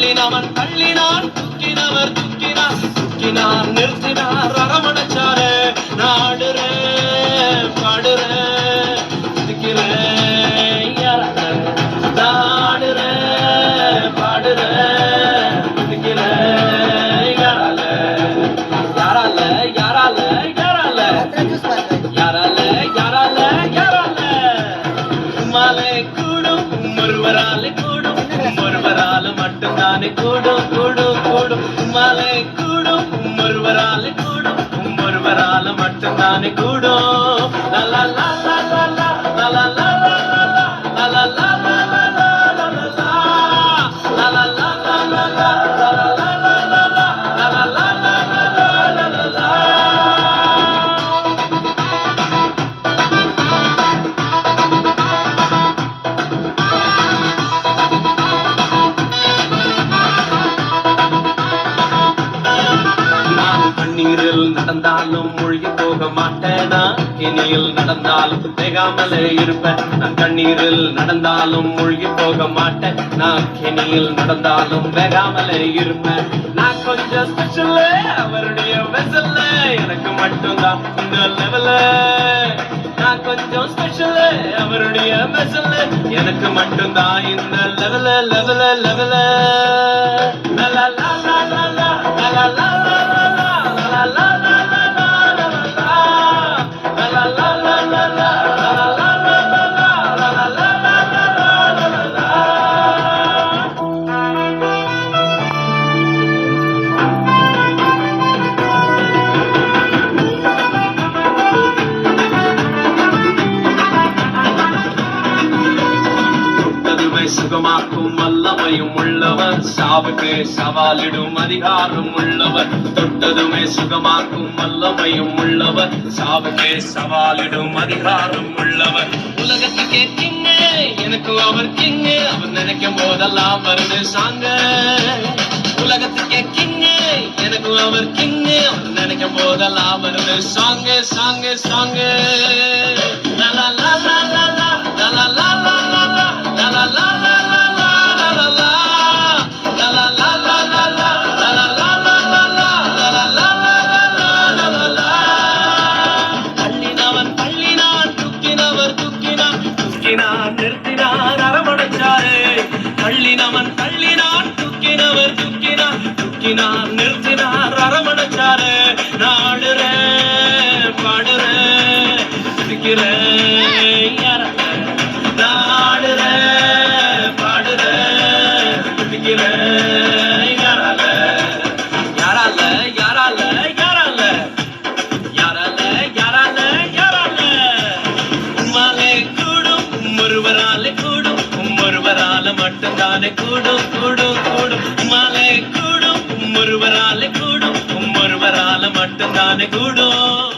தள்ளினவன் தள்ளினான். కూడు కూడు కూడు. ఉమ్మాలే కూడు ఉమ్మొరువరాలి కూడు. ఉమ్మొరువరాల మట్టం కూడు. లా. நடந்தாலும் மூழ்கி போக மாட்டேனா? இனியில் நடந்தாலும் வேகாமலே இருப்பேன். நான் கண்ணீரில் நடந்தாலும் மூழ்கி போக மாட்டேன். நான் கெனியில் நடந்தாலும் வேகாமலே இருப்பேன். நான் கொஞ்சம் ஸ்பெஷல் அவருடைய வெசல்ல எனக்கு மட்டும்தான் இந்த லெவல நான் கொஞ்சம் ஸ்பெஷல் அவருடைய வெசல்ல எனக்கு மட்டும்தான் இந்த லெவல லெவல லெவல சுகமாக்கும் வல்லமையும் உள்ளவர். சாவுக்கு சவாலிடும் அதிகாரம் உள்ளவர். தொட்டதுமே சுகமாக்கும் வல்லமையும் உள்ளவர். சாவுக்கு சவாலிடும் அதிகாரம் உள்ளவர். உலகத்துக்கே கிங்கு எனக்கு அவர் கிங்கு. அவர் நினைக்கும் போதெல்லாம் வருது சாங்க. உலகத்துக்கே கிங்கு எனக்கு அவர் கிங்கு. அவர் நினைக்கும் போதெல்லாம் வருது சாங்கு சாங்கு சாங்கு. தூக்கினான் நிறுத்தினார் அரவணைச்சாரு நாடுற பாடுற துதிக்கிறேன் யாரால நாடுறேன் பாடுறேன் யாரால யாரால யாரால யாரால? யாரால யாரால யாரால? உம்மாலே கூடும் ஒருவராலே கூடும். ஒருவரால மட்டும்தானே கூடும் கூடும் கூடும். உம்மாலே கூடும் உம் ஒருவரால கூடும். உம் ஒருவரால மட்டும்தானே கூடும்.